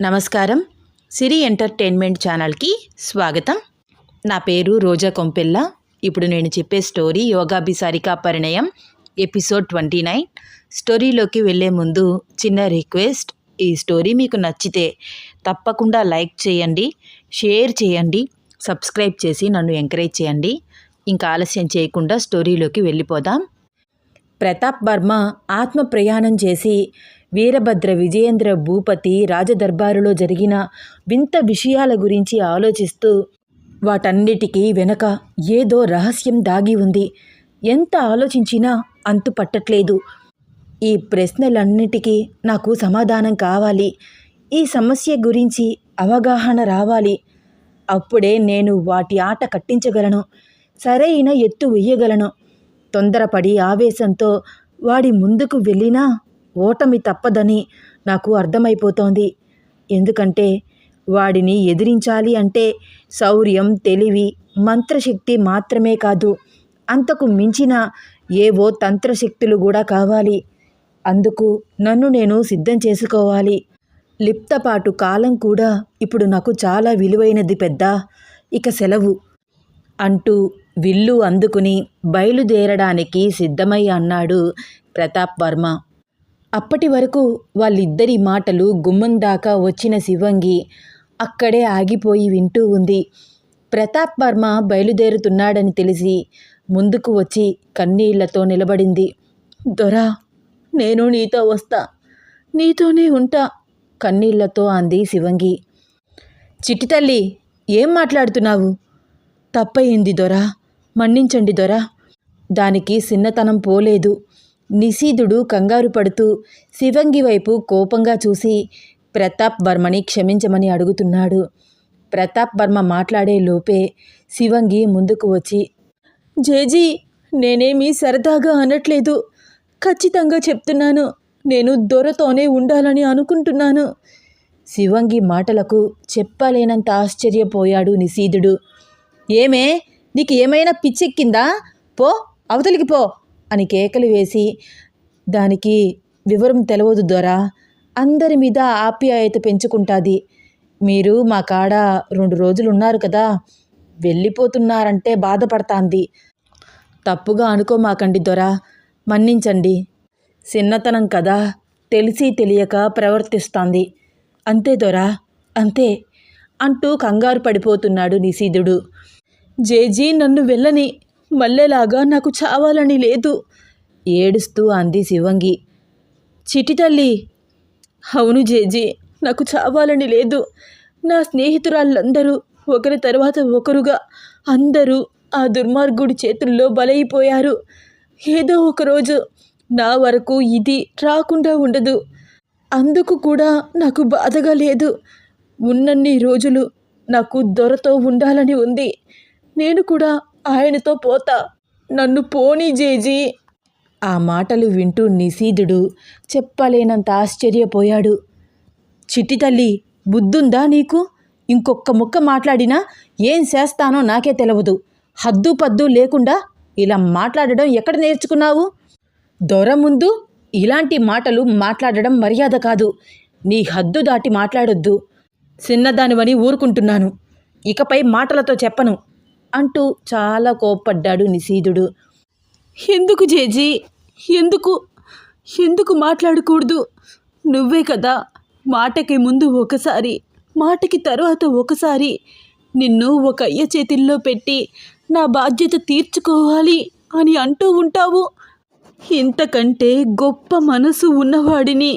నమస్కారం. సిరి ఎంటర్టైన్మెంట్ ఛానల్కి స్వాగతం. నా పేరు రోజా కొంపెల్ల. ఇప్పుడు నేను చెప్పే స్టోరీ యోగాభిసారిక పరిణయం ఎపిసోడ్ ట్వంటీ నైన్. స్టోరీలోకి వెళ్ళే ముందు చిన్న రిక్వెస్ట్ ఈ స్టోరీ మీకు నచ్చితే తప్పకుండా లైక్ చేయండి షేర్ చేయండి సబ్స్క్రైబ్ చేసి నన్ను ఎంకరేజ్ చేయండి. ఇంకా ఆలస్యం చేయకుండా స్టోరీలోకి వెళ్ళిపోదాం. ప్రతాప్ వర్మ ఆత్మ ప్రయాణం చేసి వీరభద్ర విజయేంద్ర భూపతి రాజదర్బారులో జరిగిన వింత విషయాల గురించి ఆలోచిస్తూ వాటన్నిటికీ వెనక ఏదో రహస్యం దాగి ఉంది. ఎంత ఆలోచించినా అంతు పట్టట్లేదు. ఈ ప్రశ్నలన్నిటికీ నాకు సమాధానం కావాలి. ఈ సమస్య గురించి అవగాహన రావాలి. అప్పుడే నేను వాటి ఆట కట్టించగలను. సరైన ఎత్తు వెయ్యగలను తొందరపడి ఆవేశంతో వాడి ముందుకు వెళ్ళినా ఓటమి తప్పదని నాకు అర్థమైపోతోంది. ఎందుకంటే వాడిని ఎదిరించాలి అంటే శౌర్యం తెలివి మంత్రశక్తి మాత్రమే కాదు అంతకు మించిన ఏవో తంత్రశక్తులు కూడా కావాలి. అందుకు నన్ను నేను సిద్ధం చేసుకోవాలి. లిప్తపాటు కాలం కూడా ఇప్పుడు నాకు చాలా విలువైనది పెద్ద ఇక సెలవు అంటూ విల్లు అందుకుని బయలుదేరడానికి సిద్ధమై అన్నాడు ప్రతాప్ వర్మ. అప్పటి వరకు వాళ్ళిద్దరి మాటలు గుమ్మం దాకా వచ్చిన శివంగి అక్కడే ఆగిపోయి వింటూ ఉంది. ప్రతాప్ వర్మ బయలుదేరుతున్నాడని తెలిసి ముందుకు వచ్చి కన్నీళ్ళతో నిలబడింది. దొరా నేను నీతో వస్తా. నీతోనే ఉంటా కన్నీళ్ళతో అంది శివంగి. చిట్టి తల్లి ఏం మాట్లాడుతున్నావు? తప్పయింది దొరా మన్నించండి దొరా. దానికి సిన్నతనం పోలేదు. నిశీధుడు కంగారు పడుతూ శివంగి వైపు కోపంగా చూసి ప్రతాప్ వర్మని క్షమించమని అడుగుతున్నాడు ప్రతాప్ వర్మ మాట్లాడే లోపే శివంగి ముందుకు వచ్చి జేజీ నేనేమీ సరదాగా అనట్లేదు. ఖచ్చితంగా చెప్తున్నాను. నేను దొరతోనే ఉండాలని అనుకుంటున్నాను శివంగి మాటలకు చెప్పలేనంత ఆశ్చర్యపోయాడు నిశీధుడు ఏమే? నీకు ఏమైనా పిచ్చెక్కిందా? పో అవతలికి పో. అని కేకలు వేసి దానికి వివరం తెలవదు ద్వారా అందరి మీద ఆప్యాయత పెంచుకుంటాది. మీరు మా కాడ రెండు రోజులు ఉన్నారు కదా వెళ్ళిపోతున్నారంటే బాధపడతాంది. తప్పుగా అనుకోమాకండి దొరా మన్నించండి. చిన్నతనం కదా తెలిసి తెలియక ప్రవర్తిస్తాంది. అంతే దొరా అంతే అంటూ కంగారు పడిపోతున్నాడు నిశీధుడు. జేజీ నన్ను వెళ్ళని మల్లెలాగా నాకు చావాలని లేదు. ఏడుస్తూ అంది శివంగి. చిటి తల్లి అవును జేజీ నాకు చావాలని లేదు. నా స్నేహితురాళ్ళందరూ ఒకరి తర్వాత ఒకరుగా అందరూ ఆ దుర్మార్గుడి చేతుల్లో బలైపోయారు. ఏదో ఒకరోజు నా వరకు ఇది రాకుండా ఉండదు. అందుకు కూడా నాకు బాధగా లేదు. ఉన్నన్ని రోజులు నాకు దొరతో ఉండాలని ఉంది. నేను కూడా ఆయనతో పోతా. నన్ను పోనీ జేజీ. ఆ మాటలు వింటూ నిశీధుడు చెప్పలేనంత ఆశ్చర్యపోయాడు. చిట్టి తల్లి బుద్ధుందా నీకు? ఇంకొక్క ముక్క మాట్లాడినా ఏం చేస్తానో నాకే తెలవదు. హద్దు పద్దు లేకుండా ఇలా మాట్లాడడం ఎక్కడ నేర్చుకున్నావు? దొర ముందు ఇలాంటి మాటలు మాట్లాడడం మర్యాద కాదు. నీ హద్దు దాటి మాట్లాడొద్దు. చిన్నదానివని ఊరుకుంటున్నాను. ఇకపై మాటలతో చెప్పను. అంటూ చాలా కోప్పడ్డాడు నిశీధుడు ఎందుకు జేజీ? ఎందుకు? ఎందుకు మాట్లాడకూడదు? నువ్వే కదా మాటకి ముందు ఒకసారి మాటకి తర్వాత ఒకసారి నిన్ను ఒక అయ్య చేతిల్లో పెట్టి నా బాధ్యత తీర్చుకోవాలి అని అంటూ ఉంటావు. ఇంతకంటే గొప్ప మనసు ఉన్నవాడిని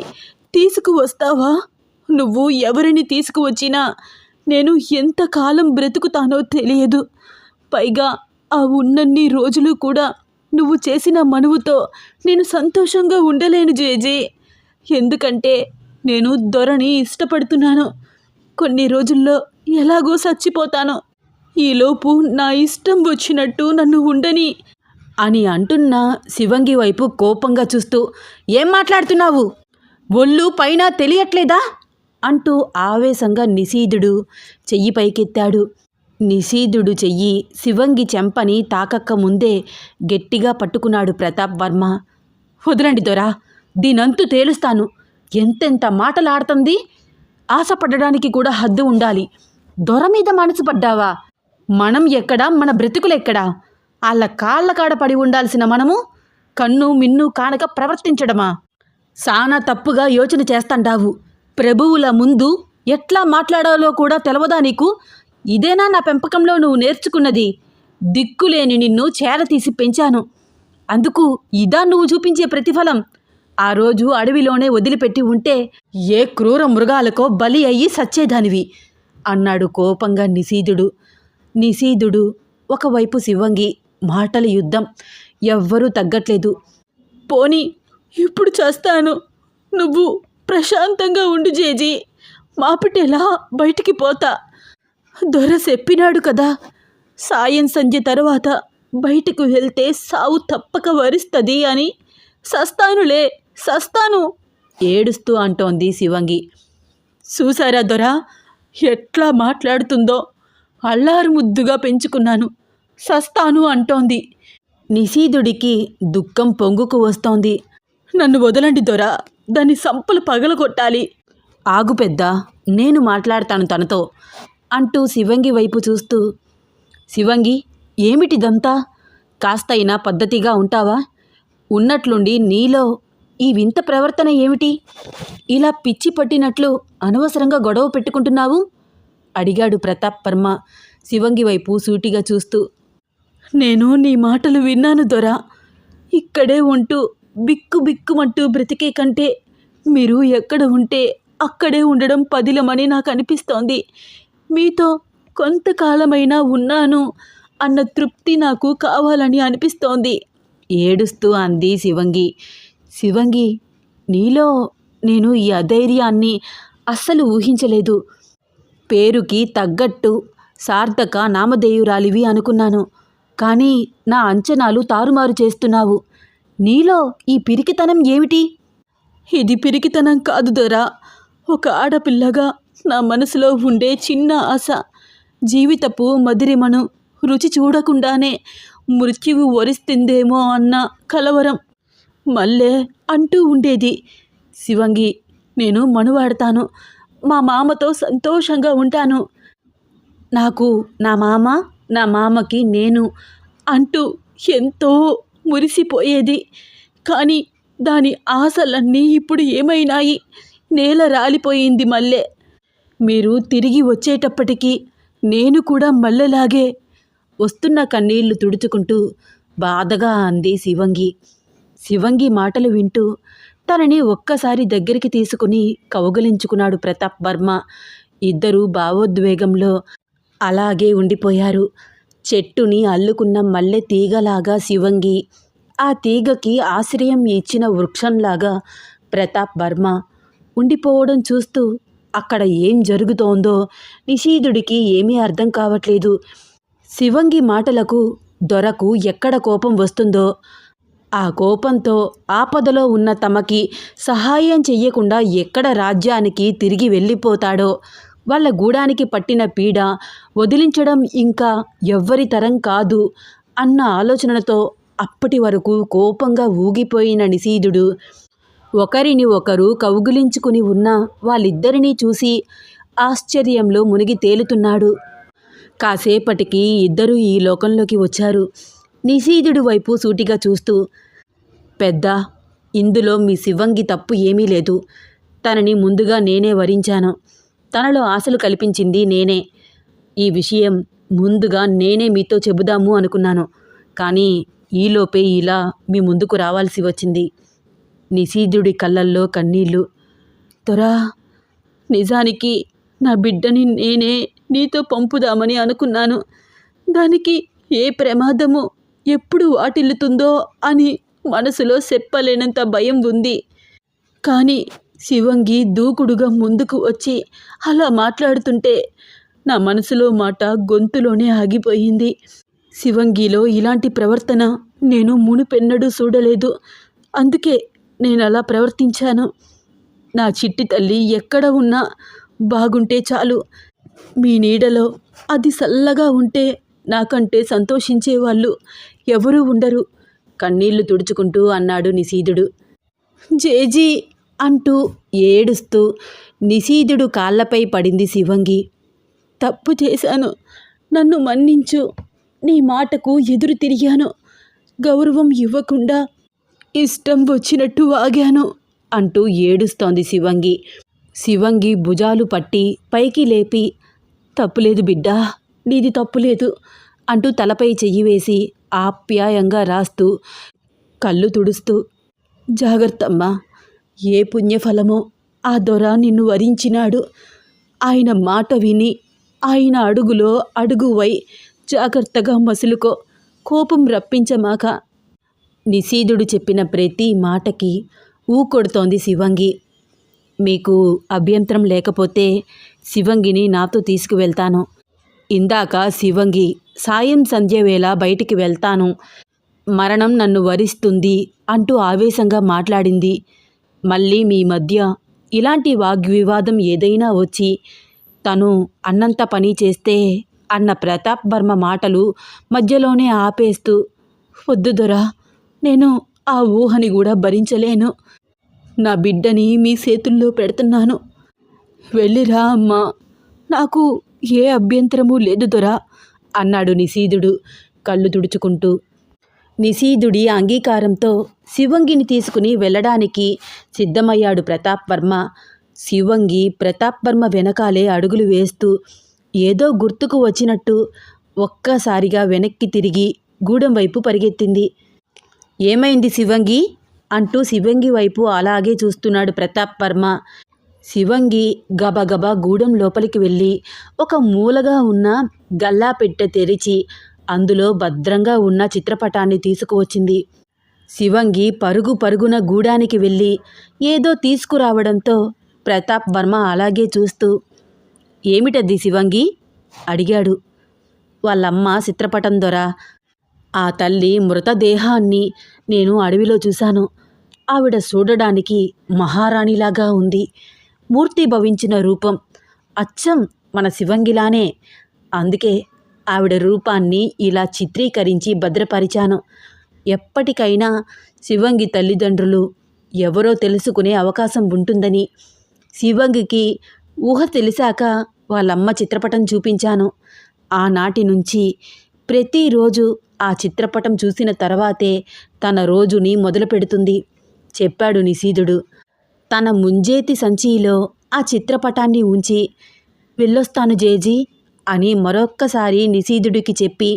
తీసుకువస్తావా? నువ్వు ఎవరిని తీసుకువచ్చినా నేను ఎంతకాలం బ్రతుకుతానో తెలియదు. పైగా ఆ ఉన్నన్ని రోజులు కూడా నువ్వు చేసిన మనువుతో నేను సంతోషంగా ఉండలేను జేజే. ఎందుకంటే నేను దొరని ఇష్టపడుతున్నాను. కొన్ని రోజుల్లో ఎలాగో చచ్చిపోతాను. ఈలోపు నా ఇష్టం వచ్చినట్టు నన్ను ఉండని అని అంటున్న శివంగి వైపు కోపంగా చూస్తూ ఏం మాట్లాడుతున్నావు? ఒళ్ళు పైన తెలియట్లేదా? అంటూ ఆవేశంగా నిశీధుడు చెయ్యి పైకెత్తాడు. నిశీధుడు చెయ్యి శివంగి చెంపని తాకక్క ముందే గట్టిగా పట్టుకున్నాడు ప్రతాప్ వర్మ. వదలండి దొరా దీనంతు తేలుస్తాను. ఎంతెంత మాటలాడుతుంది? ఆశపడడానికి కూడా హద్దు ఉండాలి. దొర మీద మనసు పడ్డావా? మనం ఎక్కడా? మన బ్రతుకులెక్కడా? వాళ్ళ కాళ్ళ కాడ పడి ఉండాల్సిన మనము? కన్ను మిన్ను కానక ప్రవర్తించడమా? సానా తప్పుగా యోచన చేస్తాండావు. ప్రభువుల ముందు ఎట్లా మాట్లాడాలో కూడా తెలవదా నీకు? ఇదేనా నా పెంపకంలో నువ్వు నేర్చుకున్నది? దిక్కులేని నిన్ను చేరతీసి పెంచాను. అందుకు ఇదా నువ్వు చూపించే ప్రతిఫలం. ఆ రోజు అడవిలోనే వదిలిపెట్టి ఉంటే ఏ క్రూర మృగాలకో బలి అయ్యి సచ్చేదానివి అన్నాడు కోపంగా నిశీధుడు నిశీధుడు ఒకవైపు శివంగి మాటల యుద్ధం ఎవ్వరూ తగ్గట్లేదు. పోని ఇప్పుడు చేస్తాను. నువ్వు ప్రశాంతంగా ఉండు జేజీ. మాపిటెలా బయటికి పోతా? దొర చెప్పినాడు కదా. సాయం సంధ్య తర్వాత బయటకు వెళ్తే సావు తప్పక వరిస్తుంది అని. సస్తానులే సస్తాను ఏడుస్తూ అంటోంది శివంగి. చూసారా దొర ఎట్లా మాట్లాడుతుందో? అల్లారు ముద్దుగా పెంచుకున్నాను. సస్తాను అంటోంది. నిశీధుడికి దుఃఖం పొంగుకు వస్తోంది. నన్ను వదలండి దొర దాన్ని సంపలు పగలగొట్టాలి. ఆగు పెద్ద నేను మాట్లాడతాను తనతో. అంటూ శివంగి వైపు చూస్తూ శివంగి ఏమిటిదంతా కాస్తైనా పద్ధతిగా ఉంటావా? ఉన్నట్లుండి నీలో ఈ వింత ప్రవర్తన ఏమిటి? ఇలా పిచ్చి పట్టినట్లు అనవసరంగా గొడవ పెట్టుకుంటున్నావు? అడిగాడు ప్రతాప్ వర్మ శివంగి వైపు సూటిగా చూస్తూ నేను నీ మాటలు విన్నాను దొరా. ఇక్కడే ఉంటూ బిక్కు బిక్కుమంటూ బ్రతికే కంటే మీరు ఎక్కడ ఉంటే అక్కడే ఉండడం పదిలమని నాకు అనిపిస్తోంది. మీతో కొంతకాలమైనా ఉన్నాను అన్న తృప్తి నాకు కావాలని అనిపిస్తోంది. ఏడుస్తూ అంది శివంగి. శివంగి నీలో నేను ఈ అధైర్యాన్ని అస్సలు ఊహించలేదు. పేరుకి తగ్గట్టు సార్థక నామధేయురాలివి అనుకున్నాను. కానీ నా అంచనాలు తారుమారు చేస్తున్నావు. నీలో ఈ పిరికితనం ఏమిటి? ఇది పిరికితనం కాదు దొరా. ఒక ఆడపిల్లగా నా మనసులో ఉండే చిన్న ఆశ. జీవితపు మధురిమను రుచి చూడకుండానే మృత్యువు వరిస్తుందేమో అన్న కలవరం మళ్ళే అంటూ ఉండేది. శివంగి నేను మనువాడతాను మా మామతో సంతోషంగా ఉంటాను. నాకు నా మామ నా మామకి నేను అంటూ ఎంతో మురిసిపోయేది. కానీ దాని ఆశలన్నీ ఇప్పుడు ఏమైనాయి? నేల రాలిపోయింది మల్లె. మీరు తిరిగి వచ్చేటప్పటికీ నేను కూడా మళ్ళలాగే వస్తున్న కన్నీళ్ళు తుడుచుకుంటూ బాధగా అంది శివంగి. శివంగి మాటలు వింటూ తనని ఒక్కసారి దగ్గరికి తీసుకుని కౌగలించుకున్నాడు ప్రతాప్ వర్మ. ఇద్దరూ భావోద్వేగంలో అలాగే ఉండిపోయారు. చెట్టుని అల్లుకున్న మల్లె తీగలాగా శివంగి ఆ తీగకి ఆశ్రయం ఇచ్చిన వృక్షంలాగా ప్రతాప్ వర్మ ఉండిపోవడం చూస్తూ అక్కడ ఏం జరుగుతోందో నిషీధుడికి ఏమీ అర్థం కావట్లేదు. శివంగి మాటలకు దొరకు ఎక్కడ కోపం వస్తుందో ఆ కోపంతో ఆపదలో ఉన్న తమకి సహాయం చెయ్యకుండా ఎక్కడ రాజ్యానికి తిరిగి వెళ్ళిపోతాడో వాళ్ళ గూడానికి పట్టిన పీడ వదిలించడం ఇంకా ఎవ్వరి తరం కాదు అన్న ఆలోచనలతో అప్పటి వరకు కోపంగా ఊగిపోయిన నిశీధుడు ఒకరిని ఒకరు కౌగులించుకుని ఉన్న వాళ్ళిద్దరినీ చూసి ఆశ్చర్యంలో మునిగి తేలుతున్నాడు. కాసేపటికి ఇద్దరూ ఈ లోకంలోకి వచ్చారు. నిశీధుడి వైపు సూటిగా చూస్తూ పెద్ద ఇందులో మీ శివంగి తప్పు ఏమీ లేదు. తనని ముందుగా నేనే వరించాను. తనలో ఆశలు కల్పించింది నేనే. ఈ విషయం ముందుగా నేనే మీతో చెబుదాము అనుకున్నాను. కానీ ఈలోపే ఇలా మీ ముందుకు రావాల్సి వచ్చింది. నిశీధుడి కళ్ళల్లో కన్నీళ్ళు తొరా నిజానికి నా బిడ్డని నేనే నీతో పంపుదామని అనుకున్నాను. దానికి ఏ ప్రమాదము ఎప్పుడు వాటిల్లుతుందో అని మనసులో చెప్పలేనంత భయం ఉంది. కానీ శివంగి దూకుడుగా ముందుకు వచ్చి అలా మాట్లాడుతుంటే నా మనసులో మాట గొంతులోనే ఆగిపోయింది. శివంగిలో ఇలాంటి ప్రవర్తన నేను మునుపెన్నడూ చూడలేదు. అందుకే నేను అలా ప్రవర్తించాను. నా చిట్టి తల్లి ఎక్కడ ఉన్నా బాగుంటే చాలు. మీ నీడలో అది చల్లగా ఉంటే నాకంటే సంతోషించేవాళ్ళు ఎవరూ ఉండరు. కన్నీళ్ళు తుడుచుకుంటూ అన్నాడు నిశీధుడు. జేజీ అంటూ ఏడుస్తూ నిశీధుడు కాళ్ళపై పడింది శివంగి. తప్పు చేశాను. నన్ను మన్నించు. నీ మాటకు ఎదురు తిరిగాను. గౌరవం ఇవ్వకుండా ఇష్టం వచ్చినట్టు వాగాను అంటూ ఏడుస్తోంది శివంగి. శివంగి భుజాలు పట్టి పైకి లేపి తప్పులేదు బిడ్డా నీది తప్పులేదు అంటూ తలపై చెయ్యి వేసి ఆప్యాయంగా రాస్తూ కళ్ళు తుడుస్తూ జాగ్రత్తమ్మా ఏ పుణ్యఫలమో ఆ దొర నిన్ను వరించినాడు. ఆయన మాట విని ఆయన అడుగులో అడుగువై జాగ్రత్తగా మసులుకో కోపం రప్పించమాక నిశీధుడు చెప్పిన ప్రతి మాటకి ఊకొడుతోంది శివంగి. మీకు అభ్యంతరం లేకపోతే శివంగిని నాతో తీసుకువెళ్తాను. ఇందాక శివంగి సాయం సంధ్య వేళ బయటికి వెళ్తాను. మరణం నన్ను వరిస్తుంది అంటూ ఆవేశంగా మాట్లాడింది. మళ్ళీ మీ మధ్య ఇలాంటి వాగ్వివాదం ఏదైనా వచ్చి తను అన్నంత పని చేస్తే అన్న ప్రతాప్ వర్మ మాటలు మధ్యలోనే ఆపేస్తూ వద్దు దొరా నేను ఆ ఊహని కూడా భరించలేను. నా బిడ్డని మీ చేతుల్లో పెడుతున్నాను. వెళ్ళిరా అమ్మా. నాకు ఏ అభ్యంతరము లేదు దొరా అన్నాడు నిశీధుడు కళ్ళు తుడుచుకుంటూ. నిశీధుడి అంగీకారంతో శివంగిని తీసుకుని వెళ్ళడానికి సిద్ధమయ్యాడు ప్రతాప్ వర్మ. శివంగి ప్రతాప్ వర్మ వెనకాలే అడుగులు వేస్తూ ఏదో గుర్తుకు వచ్చినట్టు ఒక్కసారిగా వెనక్కి తిరిగి గూడెం వైపు పరిగెత్తింది. ఏమైంది శివంగి? అంటూ శివంగి వైపు అలాగే చూస్తున్నాడు ప్రతాప్ వర్మ. శివంగి గబగబా గూడెం లోపలికి వెళ్ళి ఒక మూలగా ఉన్న గల్లా పెట్టె తెరిచి అందులో భద్రంగా ఉన్న చిత్రపటాన్ని తీసుకువచ్చింది. శివంగి పరుగు పరుగున గూడానికి వెళ్ళి ఏదో తీసుకురావడంతో ప్రతాప్ వర్మ అలాగే చూస్తూ ఏమిటది శివంగి? అడిగాడు. వాళ్ళమ్మ చిత్రపటం దొర ఆ తల్లి మృతదేహాన్ని నేను అడవిలో చూశాను. ఆవిడ చూడడానికి మహారాణిలాగా ఉంది. మూర్తి భవించిన రూపం. అచ్చం మన శివంగిలానే. అందుకే ఆవిడ రూపాన్ని ఇలా చిత్రీకరించి భద్రపరిచాను. ఎప్పటికైనా శివంగి తల్లిదండ్రులు ఎవరో తెలుసుకునే అవకాశం ఉంటుందని. శివంగికి ఊహ తెలిసాక వాళ్ళమ్మ చిత్రపటం చూపించాను. ఆనాటి నుంచి ప్రతిరోజు ఆ చిత్రపటం చూసిన తర్వాతే తన రోజుని మొదలు పెడుతుంది చెప్పాడు నిశీధుడు. తన ముంజేతి సంచిలో ఆ చిత్రపటాన్ని ఉంచి వెళ్ళొస్తాను జేజీ అని మరొక్కసారి నిశీధుడికి చెప్పి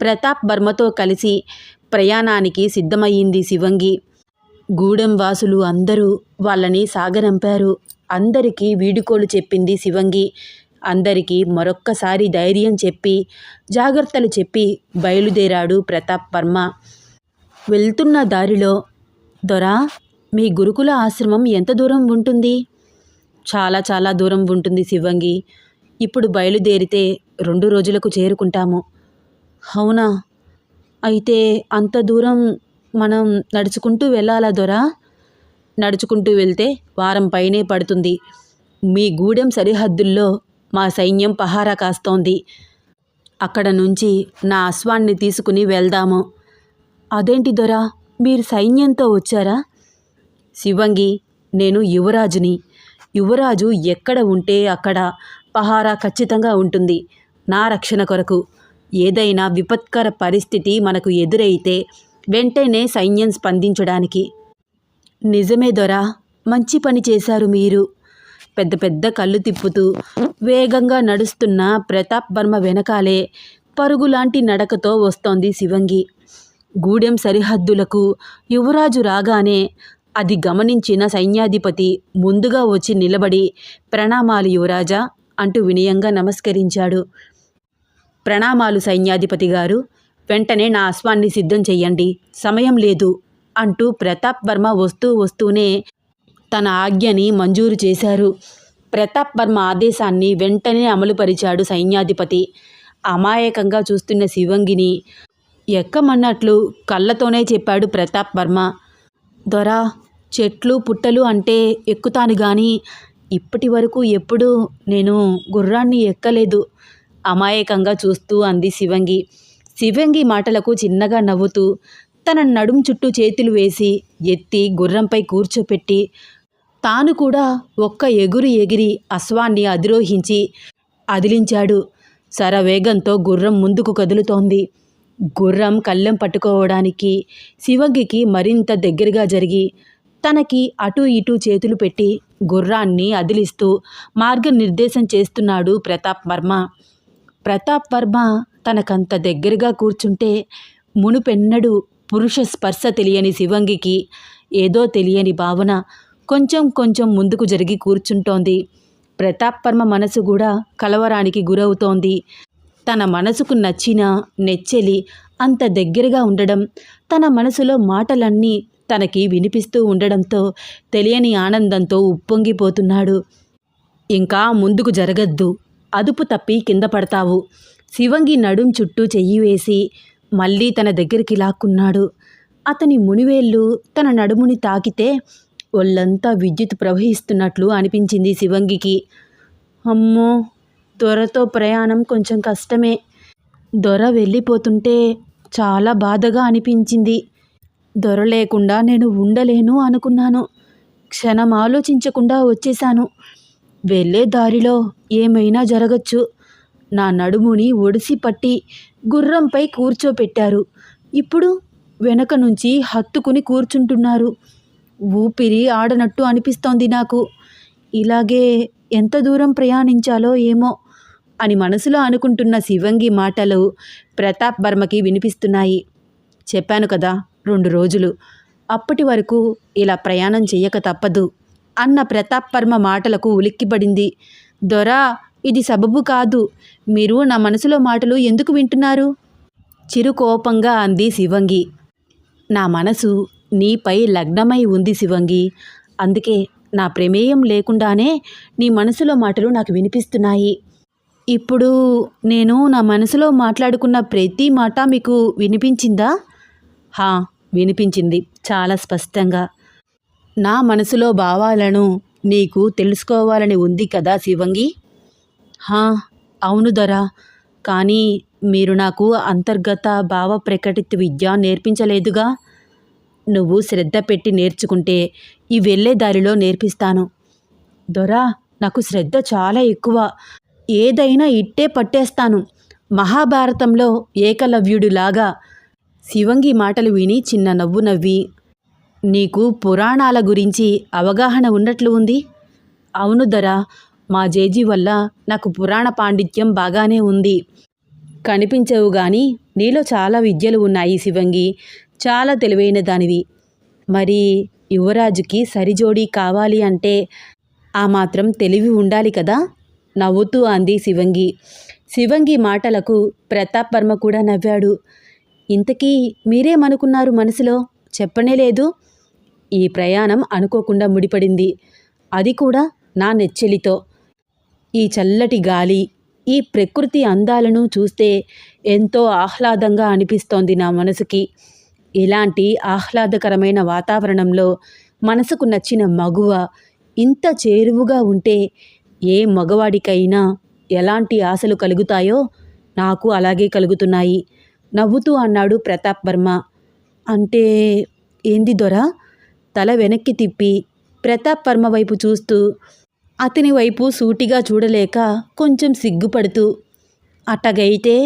ప్రతాప్ వర్మతో కలిసి ప్రయాణానికి సిద్ధమయ్యింది శివంగి. గూడెం వాసులు అందరూ వాళ్ళని సాగనంపారు. అందరికీ వీడుకోలు చెప్పింది శివంగి. అందరికీ మరొక్కసారి ధైర్యం చెప్పి జాగ్రత్తలు చెప్పి బయలుదేరాడు ప్రతాప్ వర్మ. వెళ్తున్న దారిలో దొరా మీ గురుకుల ఆశ్రమం ఎంత దూరం ఉంటుంది? చాలా చాలా దూరం ఉంటుంది శివంగి ఇప్పుడు బయలుదేరితే రెండు రోజులకు చేరుకుంటాము. అవునా? అయితే అంత దూరం మనం నడుచుకుంటూ వెళ్ళాలా దొరా? నడుచుకుంటూ వెళ్తే వారం పైనే పడుతుంది. మీ గూడెం సరిహద్దుల్లో మా సైన్యం పహారా కాస్తోంది. అక్కడ నుంచి నా అశ్వాన్ని తీసుకుని వెళ్దాము. అదేంటి దొరా మీరు సైన్యంతో వచ్చారా? శివంగి నేను యువరాజుని. యువరాజు ఎక్కడ ఉంటే అక్కడ పహారా ఖచ్చితంగా ఉంటుంది. నా రక్షణ కొరకు ఏదైనా విపత్కర పరిస్థితి మనకు ఎదురైతే వెంటనే సైన్యం స్పందించడానికి. నిజమే దొరా మంచి పని చేశారు మీరు. పెద్ద పెద్ద కళ్ళు తిప్పుతూ వేగంగా నడుస్తున్న ప్రతాప్ వర్మ వెనకాలే పరుగులాంటి నడకతో వస్తోంది శివంగి. గూడెం సరిహద్దులకు యువరాజు రాగానే అది గమనించిన సైన్యాధిపతి ముందుగా వచ్చి నిలబడి ప్రణామాలు యువరాజా అంటూ వినయంగా నమస్కరించాడు. ప్రణామాలు సైన్యాధిపతి గారు వెంటనే నా అశ్వాన్ని సిద్ధం చెయ్యండి సమయం లేదు అంటూ ప్రతాప్ వర్మ వస్తూ వస్తూనే తన ఆజ్ఞని మంజూరు చేశారు. ప్రతాప్ వర్మ ఆదేశాన్ని వెంటనే అమలుపరిచాడు సైన్యాధిపతి. అమాయకంగా చూస్తున్న శివంగిని ఎక్కమన్నట్లు కళ్ళతోనే చెప్పాడు ప్రతాప్ వర్మ. దొరా చెట్లు పుట్టలు అంటే ఎక్కుతాను కానీ ఇప్పటి వరకు ఎప్పుడూ నేను గుర్రాన్ని ఎక్కలేదు అమాయకంగా చూస్తూ అంది శివంగి. శివంగి మాటలకు చిన్నగా నవ్వుతూ తన నడుం చుట్టూ చేతులు వేసి ఎత్తి గుర్రంపై కూర్చోపెట్టి తాను కూడా ఒక్క ఎగురు ఎగిరి అశ్వాన్ని అధిరోహించి అదిలించాడు. శరవేగంతో గుర్రం ముందుకు కదులుతోంది. గుర్రం కళ్ళెం పట్టుకోవడానికి శివంగికి మరింత దగ్గరగా జరిగి తనకి అటు ఇటు చేతులు పెట్టి గుర్రాన్ని అదిలిస్తూ మార్గనిర్దేశం చేస్తున్నాడు ప్రతాప్ వర్మ. ప్రతాప్ వర్మ తనకంత దగ్గరగా కూర్చుంటే మునుపెన్నడు పురుష స్పర్శ తెలియని శివంగికి ఏదో తెలియని భావన కొంచెం కొంచెం ముందుకు జరిగి కూర్చుంటోంది. ప్రతాప్ వర్మ మనసు కూడా కలవరానికి గురవుతోంది. తన మనసుకు నచ్చిన నెచ్చెలి అంత దగ్గరగా ఉండడం తన మనసులో మాటలన్నీ తనకి వినిపిస్తూ ఉండడంతో తెలియని ఆనందంతో ఉప్పొంగిపోతున్నాడు. ఇంకా ముందుకు జరగద్దు. అదుపు తప్పి కింద పడతావు. శివంగి నడుం చుట్టూ చెయ్యి వేసి మళ్ళీ తన దగ్గరికి లాక్కున్నాడు. అతని మునివేళ్ళు తన నడుముని తాకితే ఒళ్ళంతా విద్యుత్ ప్రవహిస్తున్నట్లు అనిపించింది శివంగికి. అమ్మో దొరతో ప్రయాణం కొంచెం కష్టమే. దొర వెళ్ళిపోతుంటే చాలా బాధగా అనిపించింది. దొర లేకుండా నేను ఉండలేను అనుకున్నాను. క్షణం ఆలోచించకుండా వచ్చేశాను. వెళ్ళే దారిలో ఏమైనా జరగచ్చు. నా నడుముని ఒడిసి పట్టి గుర్రంపై కూర్చోపెట్టారు. ఇప్పుడు వెనక నుంచి హత్తుకుని కూర్చుంటున్నారు. ఊపిరి ఆడనట్టు అనిపిస్తోంది నాకు. ఇలాగే ఎంత దూరం ప్రయాణించాలో ఏమో అని మనసులో అనుకుంటున్న శివంగి మాటలు ప్రతాప్ వర్మకి వినిపిస్తున్నాయి. చెప్పాను కదా రెండు రోజులు. అప్పటి వరకు ఇలా ప్రయాణం చెయ్యక తప్పదు అన్న ప్రతాప్ వర్మ మాటలకు ఉలిక్కిపడింది. దొరా ఇది సబబు కాదు. మీరు నా మనసులో మాటలు ఎందుకు వింటున్నారు? చిరుకోపంగా అంది శివంగి. నా మనసు నీపై లగ్నమై ఉంది శివంగి. అందుకే నా ప్రమేయం లేకుండానే నీ మనసులో మాటలు నాకు వినిపిస్తున్నాయి. ఇప్పుడు నేను నా మనసులో మాట్లాడుకున్న ప్రతి మాట మీకు వినిపించిందా? హా వినిపించింది చాలా స్పష్టంగా. నా మనసులో భావాలను నీకు తెలుసుకోవాలని ఉంది కదా శివంగి? హా అవును దొరా. కానీ మీరు నాకు అంతర్గత భావ ప్రకటిత విద్య నేర్పించలేదుగా? నువ్వు శ్రద్ధ పెట్టి నేర్చుకుంటే ఈ వెళ్ళే దారిలో నేర్పిస్తాను. దొరా నాకు శ్రద్ధ చాలా ఎక్కువ. ఏదైనా ఇట్టే పట్టేస్తాను. మహాభారతంలో ఏకలవ్యుడిలాగా శివంగి మాటలు విని చిన్న నవ్వు నవ్వి నీకు పురాణాల గురించి అవగాహన ఉన్నట్లు ఉంది? అవును దొరా మా జేజీ వల్ల నాకు పురాణ పాండిత్యం బాగానే ఉంది. కనిపించవు గాని నీలో చాలా విద్యలు ఉన్నాయి శివంగి. చాలా తెలివైన దానివి మరి యువరాజుకి సరిజోడి కావాలి అంటే ఆ మాత్రం తెలివి ఉండాలి కదా? నవ్వుతూ అంది శివంగి. శివంగి మాటలకు ప్రతాప్ వర్మ కూడా నవ్వాడు. ఇంతకీ మీరేమనుకున్నారు మనసులో? చెప్పనే లేదు. ఈ ప్రయాణం అనుకోకుండా ముడిపడింది. అది కూడా నా నెచ్చెలితో. ఈ చల్లటి గాలి ఈ ప్రకృతి అందాలను చూస్తే ఎంతో ఆహ్లాదంగా అనిపిస్తోంది నా మనసుకి. ఇలాంటి ఆహ్లాదకరమైన వాతావరణంలో మనసుకు నచ్చిన మగువ ఇంత చేరువుగా ఉంటే ఏ మగవాడికైనా ఎలాంటి ఆశలు కలుగుతాయో నాకు అలాగే కలుగుతున్నాయి. నవ్వుతూ అన్నాడు ప్రతాప్ వర్మ. అంటే ఏంది దొర? తల వెనక్కి తిప్పి ప్రతాప్ వర్మ వైపు చూస్తూ అతని వైపు సూటిగా చూడలేక కొంచెం సిగ్గుపడుతూ అట్టగైతే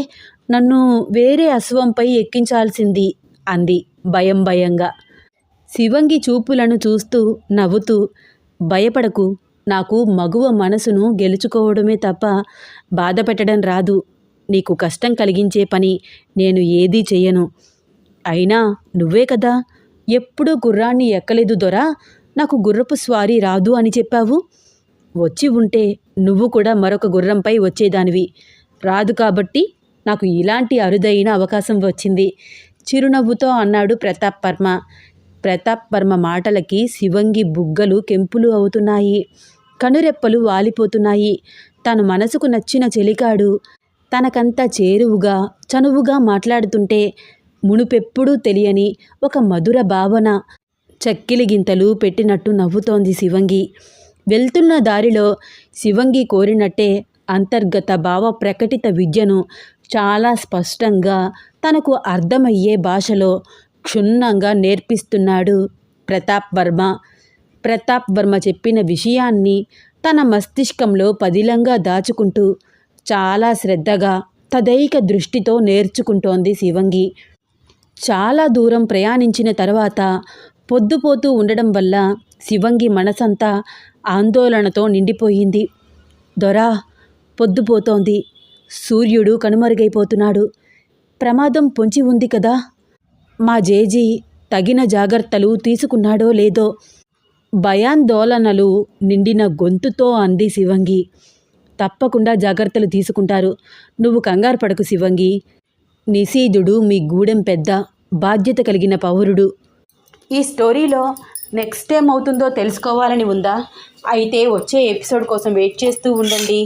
నన్ను వేరే అశ్వంపై ఎక్కించాల్సింది అంది భయం భయంగా. శివంగి చూపులను చూస్తూ నవ్వుతూ భయపడకు నాకు మగువ మనసును గెలుచుకోవడమే తప్ప బాధపెట్టడం రాదు. నీకు కష్టం కలిగించే పని నేను ఏదీ చెయ్యను. అయినా నువ్వే కదా ఎప్పుడూ గుర్రాన్ని ఎక్కలేదు దొరా నాకు గుర్రపు స్వారీ రాదు అని చెప్పావు? వచ్చి ఉంటే నువ్వు కూడా మరొక గుర్రంపై వచ్చేదానివి. రాదు కాబట్టి నాకు ఇలాంటి అరుదైన అవకాశం వచ్చింది. చిరునవ్వుతో అన్నాడు ప్రతాప్ వర్మ. ప్రతాప్ వర్మ మాటలకి శివంగి బుగ్గలు కెంపులు అవుతున్నాయి. కనురెప్పలు వాలిపోతున్నాయి. తను మనసుకు నచ్చిన చెలికాడు. తనకంత చేరువుగా చనువుగా మాట్లాడుతుంటే మునుపెప్పుడూ తెలియని ఒక మధుర భావన చక్కిలి గింతలు పెట్టినట్టు నవ్వుతోంది శివంగి. వెళ్తున్న దారిలో శివంగి కోరినట్టే అంతర్గత భావ ప్రకటిత విద్యను చాలా స్పష్టంగా తనకు అర్థమయ్యే భాషలో క్షుణ్ణంగా నేర్పిస్తున్నాడు ప్రతాప్ వర్మ. ప్రతాప్ వర్మ చెప్పిన విషయాన్ని తన మస్తిష్కంలో పదిలంగా దాచుకుంటూ చాలా శ్రద్ధగా తదైక దృష్టితో నేర్చుకుంటోంది శివంగి. చాలా దూరం ప్రయాణించిన తర్వాత పొద్దుపోతూ ఉండడం వల్ల శివంగి మనసంతా ఆందోళనతో నిండిపోయింది. దొరా పొద్దుపోతోంది. సూర్యుడు కనుమరుగైపోతున్నాడు. ప్రమాదం పొంచి ఉంది కదా. మా జేజీ తగిన జాగ్రత్తలు తీసుకున్నాడో లేదో. భయాందోళనలు నిండిన గొంతుతో అంది శివంగి. తప్పకుండా జాగ్రత్తలు తీసుకుంటారు. నువ్వు కంగారు పడకు శివంగి. నిశీధుడు మీ గూడెం పెద్ద బాధ్యత కలిగిన పౌరుడు. ఈ స్టోరీలో నెక్స్ట్ ఏమవుతుందో తెలుసుకోవాలని ఉందా? అయితే వచ్చే ఎపిసోడ్ కోసం వెయిట్ చేస్తూ ఉండండి.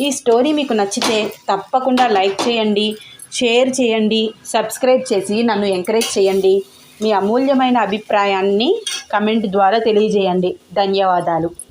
ఈ స్టోరీ మీకు నచ్చితే తప్పకుండా లైక్ చేయండి షేర్ చేయండి సబ్స్క్రైబ్ చేసి నన్ను ఎంకరేజ్ చేయండి. మీ అమూల్యమైన అభిప్రాయాన్ని కమెంట్ ద్వారా తెలియజేయండి. ధన్యవాదాలు.